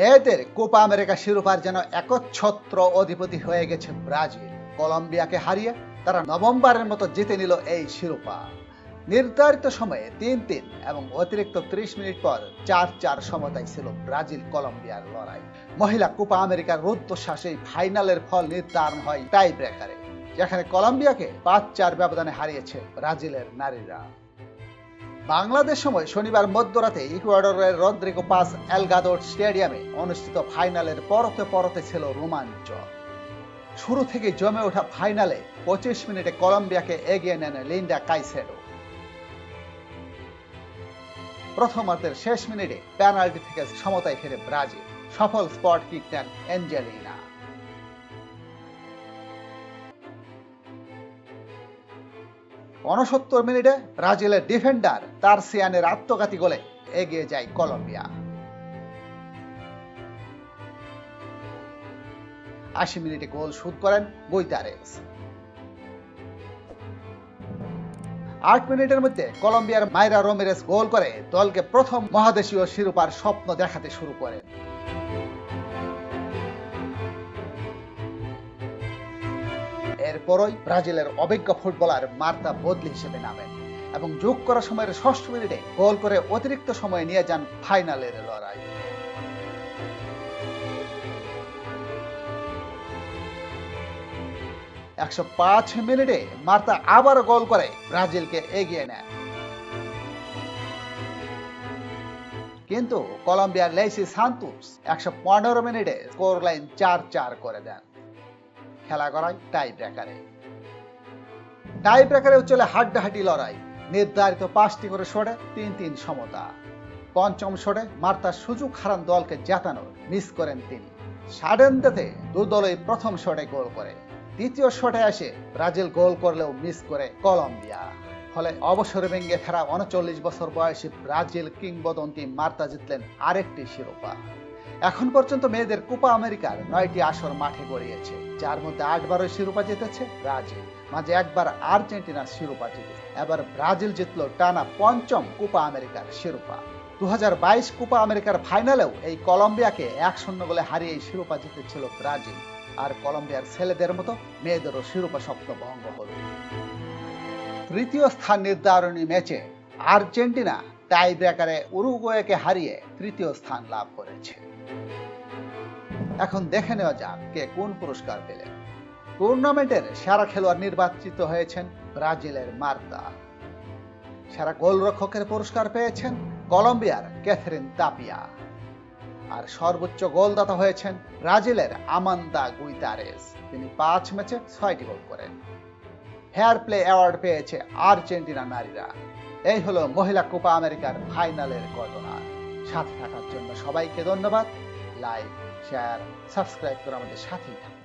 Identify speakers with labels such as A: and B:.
A: মেয়েদের Copa America শিরোপার যেন একচ্ছত্র অধিপতি হয়ে গেছে ব্রাজিল। কলম্বিয়াকে হারিয়ে তারা নভেম্বরের মতো জিতে নিল এই শিরোপা। নির্ধারিত সময়ে তিন তিন এবং অতিরিক্ত ত্রিশ মিনিট পর চার চার সমতায় ছিল ব্রাজিল কলম্বিয়ার লড়াই। মহিলা কোপা আমেরিকার রুদ্ধশ্বাস এই ফাইনালের ফল নির্ধারণ হয় টাই ব্রেকারে যেখানে কলম্বিয়াকে পাঁচ চার ব্যবধানে হারিয়েছে ব্রাজিলের নারীরা। বাংলাদেশ সময় শনিবার মধ্যরাতে ইকুয়াডরের রদ্রিগো পাস এলগাদোর স্টেডিয়ামে অনুষ্ঠিত ফাইনালের পরতে পরতে ছিল রোমাঞ্চ শুরু থেকে জমে ওঠা ফাইনালে পঁচিশ মিনিটে কলম্বিয়াকে এগিয়ে নেন লিন্ডা কাইসেডো। প্রথমার্ধের শেষ মিনিটে পেনাল্টি থেকে সমতায় ফেরে ব্রাজিল। সফল স্পট কিক নেন অ্যাঞ্জেলিনা। উনসত্তর মিনিটে ব্রাজিলের ডিফেন্ডার তার সিয়ানের আত্মঘাতী গোলে এগিয়ে যায় কলম্বিয়া। আশি মিনিটে গোল শুট করেন বৈতারেস আট মিনিটের মধ্যে কলম্বিয়ার মাইরা রোমেরেস গোল করে দলকে প্রথম মহাদেশীয় শিরোপার স্বপ্ন দেখাতে শুরু করেন। এরপরই ব্রাজিলের অভিজ্ঞ ফুটবলার মার্তা বদলি হিসেবে নামেন এবং যোগ করা সময়ের ষষ্ঠ মিনিটে গোল করে অতিরিক্ত সময় নিয়ে যান ফাইনালের লড়াই। একশো পাঁচ মিনিটে মার্তা আবার গোল করে ব্রাজিলকে এগিয়ে নেন। কিন্তু কলম্বিয়ার লেসি সান্তুস একশো পনেরো মিনিটে স্কোর লাইন চার চার করে দেন। খেলা করায় টাই ব্রেকারে টাই ব্রেকারেও চলে হাড্ডাহাড্ডি লড়াই। নির্ধারিত পাঁচটি করে শটে তিন তিন সমতা। পঞ্চম শটে মার্তার সুযোগ হারান দলকে জেতানোর মিস করেন তিনি। সাডেনদেতে দু দলই প্রথম শটে গোল করে। দ্বিতীয় শটে এসে ব্রাজিল গোল করলেও মিস করে কলম্বিয়া। ফলে অবসরে ভেঙে ফেরা উনচল্লিশ বছর বয়সী ব্রাজিল কিংবদন্তি মার্তা জিতলেন আরেকটি শিরোপা। এখন পর্যন্ত মেয়েদের কোপা আমেরিকার নয়টি আসর মাঠে গড়িয়েছে, যার মধ্যে আটবারও শিরোপা জিতেছে ব্রাজিল। মাঝে একবার আর্জেন্টিনার শিরোপা জিতেছে এবার ব্রাজিল জিতল টানা পঞ্চম কোপা আমেরিকার শিরোপা। দু হাজার বাইশ কোপা আমেরিকার ফাইনালেও এই কলম্বিয়াকে এক শূন্য গোলে হারিয়ে শিরোপা জিতেছিল ব্রাজিল। আর কলম্বিয়ার ছেলেদের মতো মেয়েদেরও শিরোপা স্বপ্ন ভঙ্গ হল তৃতীয় স্থান নির্ধারণী ম্যাচে আর্জেন্টিনা টাই ব্রেকারে উরুগুয়েকে হারিয়ে তৃতীয় স্থান লাভ করেছে। এখন দেখে নেওয়া যাক কে কোন পুরস্কার পেলেন। টুর্নামেন্টের সেরা খেলোয়াড় নির্বাচিত হয়েছেন ব্রাজিলের মার্তা। সেরা গোলরক্ষকের পুরস্কার পেয়েছেন কলম্বিয়ার ক্যাথরিন তাপিয়া। আর সর্বোচ্চ গোলদাতা হয়েছেন ব্রাজিলের আমান্দা গুইতারেস। তিনি পাঁচ ম্যাচে ছয়টি গোল করেন। হেয়ার প্লে অ্যাওয়ার্ড পেয়েছে আর্জেন্টিনা নারীরা। এই হলো মহিলা কোপা আমেরিকার ফাইনালের ঘটনা। সাথে থাকার জন্য সবাইকে ধন্যবাদ। লাইক শেয়ার সাবস্ক্রাইব করে আমাদের সাথেই থাকুন।